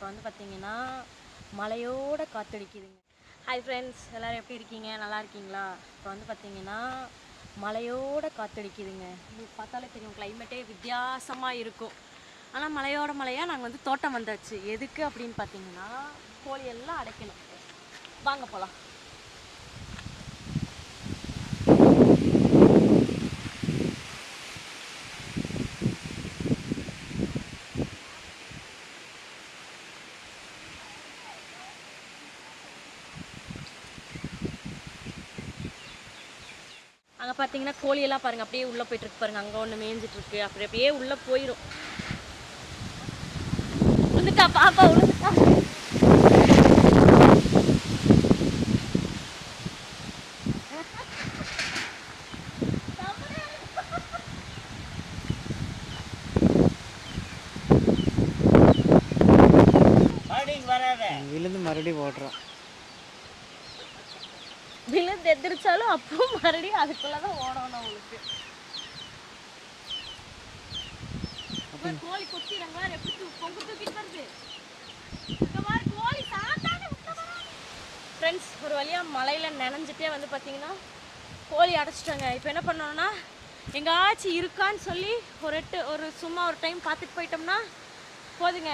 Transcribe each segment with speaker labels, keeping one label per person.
Speaker 1: இப்போ வந்து பார்த்தீங்கன்னா மலையோட காற்றடிக்குதுங்க ஹாய் ஃப்ரெண்ட்ஸ் எல்லோரும் எப்படி இருக்கீங்க நல்லா இருக்கீங்களா இப்போ வந்து பார்த்திங்கன்னா மலையோட காற்றடிக்குதுங்க உங்களுக்கு பார்த்தாலே தெரியும் கிளைமேட்டே வித்தியாசமாக இருக்கும் ஆனால் மலையோட மலையாக நாங்கள் வந்து தோட்டம் வந்தாச்சு எதுக்கு அப்படின்னு பார்த்தீங்கன்னா கோழி எல்லாம் அடைக்கணும் வாங்க போகலாம் அங்கே பார்த்தீங்கன்னா கோழியெல்லாம் பாருங்கள் அப்படியே உள்ளே போயிட்டுருக்கு பாருங்கள் அங்கே ஒன்று மேய்ஞ்சிட்ருக்கு அப்படி அப்படியே உள்ளே போயிடும் உளுந்துட்டா பாப்பா உளுந்துட்டா
Speaker 2: விழுந்து மறுபடியும் ஓடுறோம்
Speaker 1: விழுந்து எந்திரிச்சாலும் அப்பவும் மறுபடியும் அதுக்குள்ளே தான் ஓடணும் அவங்களுக்கு அப்புறம் கோழி கொத்தி நாங்க எப்படி பொங்கு தூக்கிட்டு கோழி ஃப்ரெண்ட்ஸ் ஒரு வழியாக மலையில் நினைஞ்சிட்டே வந்து பார்த்தீங்கன்னா கோழி அடைச்சிட்டாங்க இப்போ என்ன பண்ணோம்னா எங்காச்சும் இருக்கான்னு சொல்லி ஒரு எட்டு ஒரு சும்மா ஒரு டைம் பார்த்துட்டு போயிட்டோம்னா போதுங்க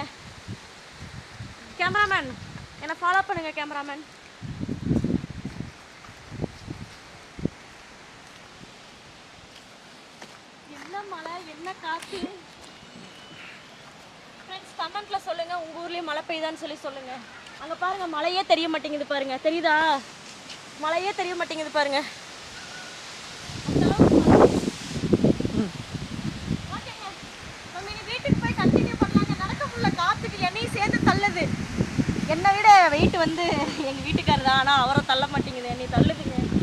Speaker 1: கேமராமேன் என்னை ஃபாலோ பண்ணுங்கள் கேமராமேன் காற்று ஃப்ரெண்ட்ஸ் கமெண்ட்டில் சொல்லுங்கள் உங்கள் ஊர்லேயும் மழை பெய்யுதான்னு சொல்லி சொல்லுங்கள் அங்கே பாருங்கள் மழையே தெரிய மாட்டேங்குது பாருங்கள் தெரியுதா மழையே தெரிய மாட்டேங்குது பாருங்கள் என்னை விட வெயிட் வந்து எங்கள் வீட்டுக்காரர் தான் ஆனால் அவரை தள்ள மாட்டேங்குது என்னை தள்ளுதுங்க